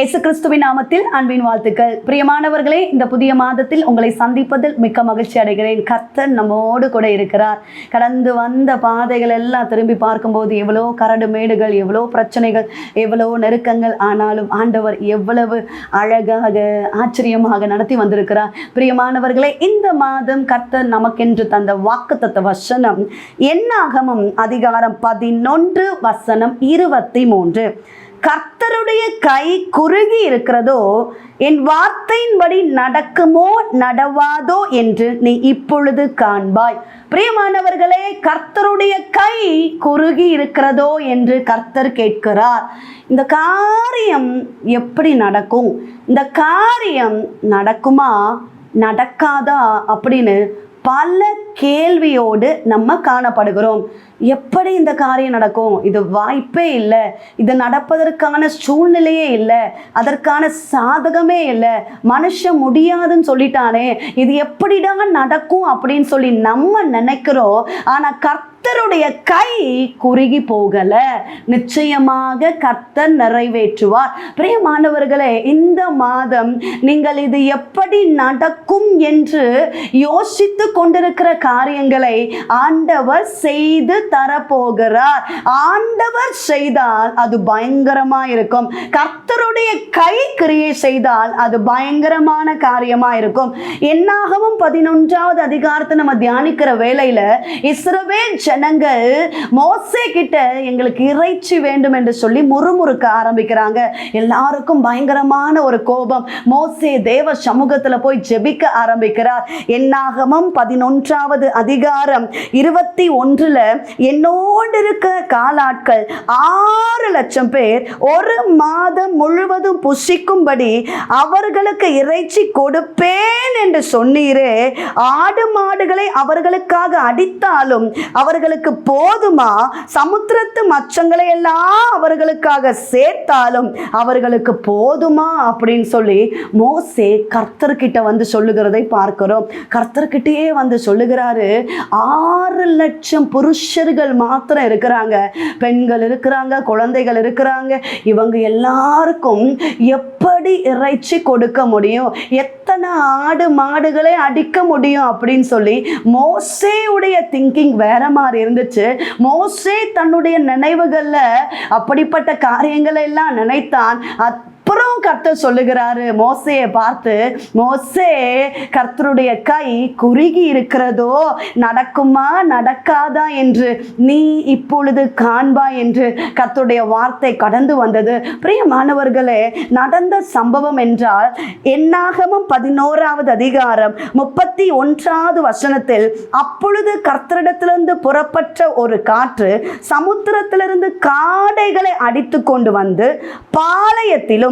இயேசு கிறிஸ்துவின் நாமத்தில் அன்பின் வாழ்த்துக்கள். பிரியமானவர்களே இந்த புதிய மாதத்தில் உங்களை சந்திப்பதில் மிக்க மகிழ்ச்சி அடைகிறேன். கர்த்தர் நம்மோடு கூட இருக்கிறார். கடந்து வந்த பாதைகள் எல்லாம் திரும்பி பார்க்கும்போது எவ்வளோ கரடு மேடுகள் எவ்வளோ பிரச்சனைகள் எவ்வளோ நெருக்கங்கள் ஆனாலும் ஆண்டவர் எவ்வளவு அழகாக ஆச்சரியமாக நடத்தி வந்திருக்கிறார். பிரியமானவர்களே இந்த மாதம் கர்த்தர் நமக்கென்று தந்த வாக்குத்தத்த வசனம் என்னாகமும் அதிகாரம் பதினொன்று வசனம் இருபத்தி மூன்று. கர்த்தருடைய கை குறுகி இருக்கிறதோ என் வார்த்தையின்படி நடக்குமோ நடவாதோ என்று நீ இப்பொழுது காண்பாய். பிரியமானவர்களே கர்த்தருடைய கை குறுகி இருக்கிறதோ என்று கர்த்தர் கேட்கிறார். இந்த காரியம் எப்படி நடக்கும்? இந்த காரியம் நடக்குமா நடக்காதா அப்படின்னு பல கேள்வியோடு நம்ம காணப்படுகிறோம். எப்படி இந்த காரியம் நடக்கும்? இது வாய்ப்பே இல்லை. இது நடப்பதற்கான சூழ்நிலையே இல்லை. அதற்கான சாதகமே இல்லை. மனுஷன் முடியாதுன்னு சொல்லிட்டானே. இது எப்படிடா நடக்கும் அப்படின்னு சொல்லி நம்ம நினைக்கிறோம். ஆனால் கர்த்தருடைய கை குறுகி போகல. நிச்சயமாக கர்த்தர் நிறைவேற்றுவார். பிரியமானவர்களே இந்த மாதம் நீங்கள் இது எப்படி நடக்கும் என்று யோசித்து கொண்டிருக்கிற காரியங்களை ஆண்டவர் செய்து தரப்போகிறார். ஆண்டவர் செய்தால் அது பயங்கரமா இருக்கும் கர்த்தருடைய கை கிரியை செய்தால் அது பயங்கரமான காரியமா இருக்கும் என்னாகவும் பதினொன்றாவது அதிகாரத்தை நம்ம தியானிக்கிற வேலையில இஸ்ரவேல் ஜனங்கள் மோசே கிட்ட எங்களுக்கு இறைச்சி வேண்டும் என்று சொல்லி முறுமுறுக்க ஆரம்பிக்கிறாங்க. எல்லாருக்கும் பயங்கரமான ஒரு கோபம். மோசே தேவ சமூகத்துல போய் ஜெபிக்க ஆரம்பிக்கிறார். என்னாகமும் பதினொன்றாவது அதிகாரம் இருபத்தி ஒன்றுல என்னோடு இருக்க காலாட்கள் ஆறு லட்சம் பேர் ஒரு மாதம் முழுவதும் புசிக்கும்படி அவர்களுக்கு இறைச்சி கொடுப்பேன் என்று சொன்னீரே. ஆடு மாடுகளை அவர்களுக்காக அடித்தாலும் அவர்களுக்கு போதுமா? சமுத்திரத்து மச்சங்களை எல்லாம் அவர்களுக்காக சேர்த்தாலும் அவர்களுக்கு போதுமா? அப்படின்னு சொல்லி மோசே கர்த்தர்கிட்ட வந்து சொல்லுகிறதை பார்க்கிறோம். கர்த்தர்கிட்டயே வந்து சொல்லுகிறாரு ஆறு லட்சம் மனுஷர்கள் மாத்திரம் இருக்கிறாங்க. பெண்கள் இருக்கிறாங்க குழந்தைகள் இருக்கிறாங்க. இவங்க எல்லாருக்கும் எப்படி இறைச்சி கொடுக்க முடியும்? எத்தனை ஆடு மாடுகளை அடிக்க முடியும் அப்படின்னு சொல்லி மோசேவுடைய திங்கிங் வேற மாதிரி இருந்துச்சு. மோசே தன்னுடைய நினைவுகளில் அப்படிப்பட்ட காரியங்களை எல்லாம் நினைத்தான். அப்புறம் கர்த்தர் சொல்லுகிறாரு மோசையை பார்த்து மோசே கர்த்தருடைய கை குறுகி இருக்கிறதோ நடக்குமா நடக்காதா என்று நீ இப்பொழுது காண்பா என்று கர்த்தருடைய வார்த்தை கடந்து வந்தது. பிரியமானவர்களே நடந்த சம்பவம் என்றால் என்னாகமும் பதினோராவது அதிகாரம் முப்பத்தி ஒன்றாவது வசனத்தில் அப்பொழுது கர்த்தரிடத்திலிருந்து புறப்பட்ட ஒரு காற்று சமுத்திரத்திலிருந்து காடைகளை அடித்து கொண்டு வந்து பாளையத்திலும்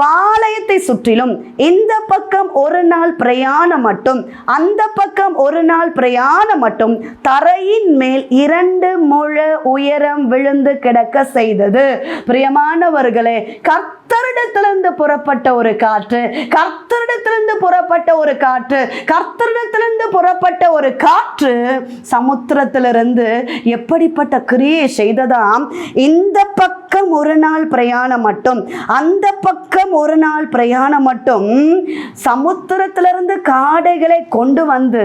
பாளையத்தை சுற்றிலும் இந்த பக்கம் ஒரு நாள் பிரயாணம் மட்டும் அந்த பக்கம் ஒரு நாள் பிரயாணம் மட்டும் தரையின் மேல் இரண்டு முழ உயரம் விழுந்து கிடக்க செய்தது. பிரியமானவர்களே கர்த்தரிடத்திலிருந்து புறப்பட்ட ஒரு காற்று கர்த்தரிடத்திலிருந்து புறப்பட்ட ஒரு காற்று கர்த்தரிடத்திலிருந்து புறப்பட்ட ஒரு காற்று சமுத்திரத்திலிருந்து எப்படிப்பட்ட கிரியை செய்ததாம்? இந்த பக்கம் ஒரு நாள் பிரயாணம் மட்டும் அந்த பக்கம் ஒரு நாள் பிரயாணம் மட்டும் சமுத்திரத்திலிருந்து காடைகளை கொண்டு வந்து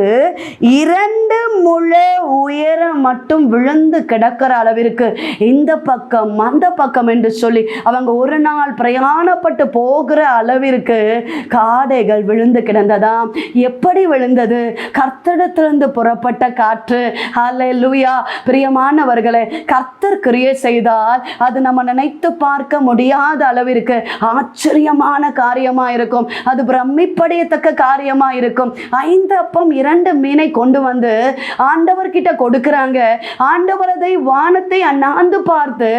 இரண்டு முழ உயரம் மட்டும் விழுந்து கிடக்கிற அளவிற்கு இந்த பக்கம் அந்த பக்கம் என்று சொல்லி அவங்க ஒரு நாள் பிரயாணப்பட்டு போகிற அளவிற்கு காடைகள் விழுந்து கிடந்ததாம். எப்படி விழுந்தது? கர்த்தடத்திலிருந்து புறப்பட்ட காற்று. ஹalleluya பிரியமானவர்களே கர்த்தர் கிரியை செய்தால் அது நம்ம நினைத்து பார்க்க முடியாத அளவிற்கு ஆச்சரியமான காரியமா இருக்கும் அது பிரமிப்படையத்தக்க காரியமா இருக்கும் ஐந்து அப்பம் இரண்டு மீனை கொண்டு வந்து ஆண்டவர்கிட்ட கொடுக்கறாங்க. ஆண்டவர் அதை வானத்தை அண்ணாந்து பார்த்து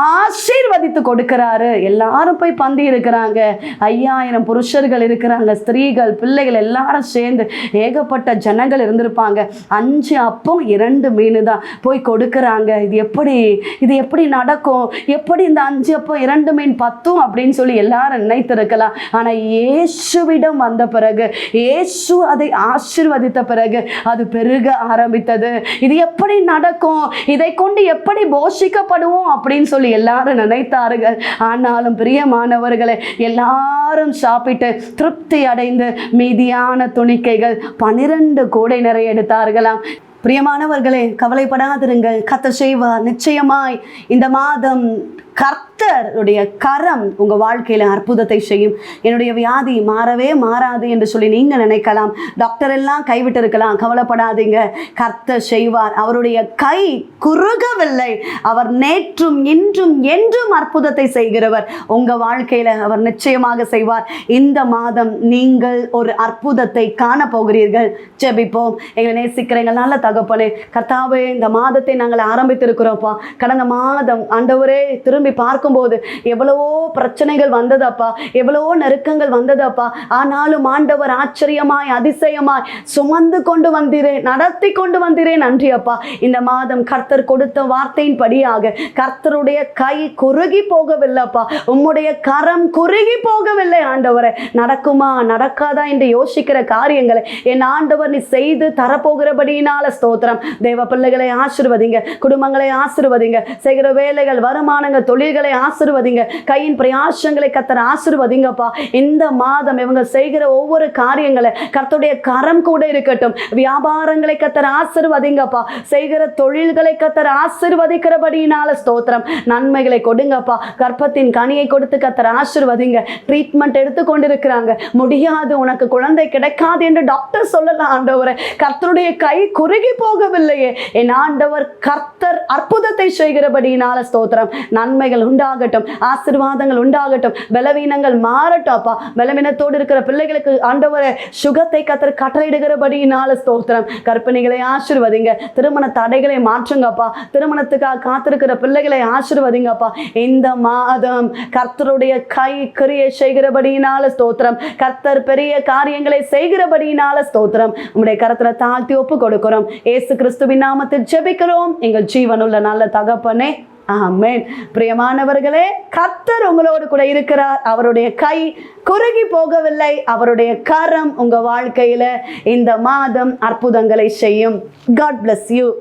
ஆசீர்வதித்து கொடுக்கிறாரு. எல்லாரும் போய் பந்தி இருக்கிறாங்க. ஐயாயிரம் புருஷர்கள் இருக்கிறாங்க. ஸ்திரீகள் பிள்ளைகள் எல்லாரும் சேர்ந்து ஏகப்பட்ட ஜனங்கள் இருந்திருப்பாங்க. அஞ்சு அப்பம் இரண்டு மீன் தான் போய் கொடுக்குறாங்க. இது எப்படி இது எப்படி நடக்கும்? எப்படி இந்த அஞ்சு அப்பம் இரண்டு மீன் பத்தும் அப்படின்னு சொல்லி எல்லாரும் நினைத்திருக்கலாம். ஆனால் இயேசுவிடம் வந்த பிறகு இயேசு அதை ஆசீர்வதித்த பிறகு அது பெருக ஆரம்பித்தது. இது எப்படி நடக்கும்? இதை கொண்டு எப்படி போஷிக்கப்படுவோம் அப்படின்னு சொல்லி சொல்லி எல்லாரும் நினைத்தார்கள். ஆனாலும் பிரியமானவர்களை எல்லாரும் சாப்பிட்டு திருப்தி அடைந்து மீதியான துணிக்கைகள் பனிரெண்டு கூடை நிறைய எடுத்தார்களாம். பிரியமானவர்களே கவலைப்படாதிருங்கள். கத்த செய்வார். நிச்சயமாய் இந்த மாதம் கர்த்தருடைய கரம் உங்கள் வாழ்க்கையில் அற்புதத்தை செய்யும். என்னுடைய வியாதி மாறவே மாறாது என்று சொல்லி நீங்கள் நினைக்கலாம். டாக்டர் எல்லாம் கைவிட்டு இருக்கலாம் கவலைப்படாதீங்க. கர்த்தர் செய்வார். அவருடைய கை குறுகவில்லை. அவர் நேற்றும் இன்றும் என்றும் அற்புதத்தை செய்கிறவர். உங்கள் வாழ்க்கையில் அவர் நிச்சயமாக செய்வார். இந்த மாதம் நீங்கள் ஒரு அற்புதத்தை காண போகிறீர்கள் ஜெபிப்போம். எங்களை நேசிக்கிற எங்கள் நல்ல தகப்பனே கர்த்தாவே இந்த மாதத்தை நாங்கள் ஆரம்பித்திருக்கிறோம்ப்பா. கடந்த மாதம் ஆண்டவரே திரும்பி பார்க்கும்போது எவ்வளவோ பிரச்சனைகள் வந்ததப்பா எவ்வளவோ நெருக்கங்கள் வந்ததப்பா ஆனாலும் ஆண்டவர் ஆச்சரியமாய் அதிசயமாய் சுமந்து கொண்டு வந்தீரே நடத்தி கொண்டு வந்தீரே நன்றி அப்பா இந்த மாதம் கர்த்தர் கொடுத்த வார்த்தையின் படியாக கர்த்தருடைய கை குறுகி போகவில்லைப்பா. உம்முடைய கரம் குறுகி போகவில்லை ஆண்டவரை. நடக்குமா நடக்காதா என்று யோசிக்கிற காரியங்களை என் ஆண்டவர் நீ செய்து தரப்போகிறபடியினால ஸ்தோத்திரம். தேவ பிள்ளைகளை ஆசிர்வதிங்க குடும்பங்களை ஆசிர்வதிங்க. செய்கிற வேலைகள் வருமானங்கள் தொழில்களை ஆசிர்வதிங்க. கையின் பிரயாசங்களை கத்தர் ஆசிர்வதிங்கப்பா. இந்த மாதம் இவங்க செய்கிற ஒவ்வொரு காரியங்களை கர்த்தருடைய கரம் கூட இருக்கட்டும். வியாபாரங்களை கத்தர் ஆசிர்வதிங்கப்பா. செய்கிற தொழில்களை கத்தர் ஆசிர்வதிக்கிறபடியினால ஸ்தோத்திரம். நன்மைகளை கொடுங்கப்பா. கர்ப்பத்தின் கனியை கொடுத்து கத்தர் ஆசிர்வதிங்க. ட்ரீட்மெண்ட் எடுத்து கொண்டிருக்கிறாங்க முடியாது உனக்கு குழந்தை கிடைக்காது என்று டாக்டர் சொல்லலாம் ஆண்டவரை. கர்த்தருடைய கை குறுகி போகவில்லையே. என் ஆண்டவர் கர்த்தர் அற்புதத்தை செய்கிறபடியினால ஸ்தோத்திரம். நன்மை நன்மைகள் உண்டாகட்டும் ஆசீர்வாதங்கள் உண்டாகட்டும். பலவீனங்கள் மாறட்டும் அப்பா. பலவீனத்தோடு இருக்கிற பிள்ளைகளுக்கு ஆண்டவரை சுகத்தை கத்தர் கட்டளையிடுகிறபடியினால ஸ்தோத்திரம். கற்பனைகளை ஆசிர்வதிங்க. திருமண தடைகளை மாற்றுங்கப்பா திருமணத்துக்காக காத்திருக்கிற பிள்ளைகளை ஆசிர்வதிங்கப்பா இந்த மாதம் கர்த்தருடைய கை கிரியை செய்கிறபடியினால ஸ்தோத்திரம். கர்த்தர் பெரிய காரியங்களை செய்கிறபடியினால ஸ்தோத்திரம். உங்களுடைய கரத்துல தாழ்த்தி ஒப்பு கொடுக்கிறோம் ஏசு கிறிஸ்துவின் நாமத்தில் ஜெபிக்கிறோம். எங்கள் ஜீவனுள்ள நல்ல தகப்பனே ஆமேன். பிரியமானவர்களே கத்தர் உங்களோடு கூட இருக்கிறார். அவருடைய கை குறுகி போகவில்லை. அவருடைய கரம் உங்கள் வாழ்க்கையில் இந்த மாதம் அற்புதங்களை செய்யும். God bless you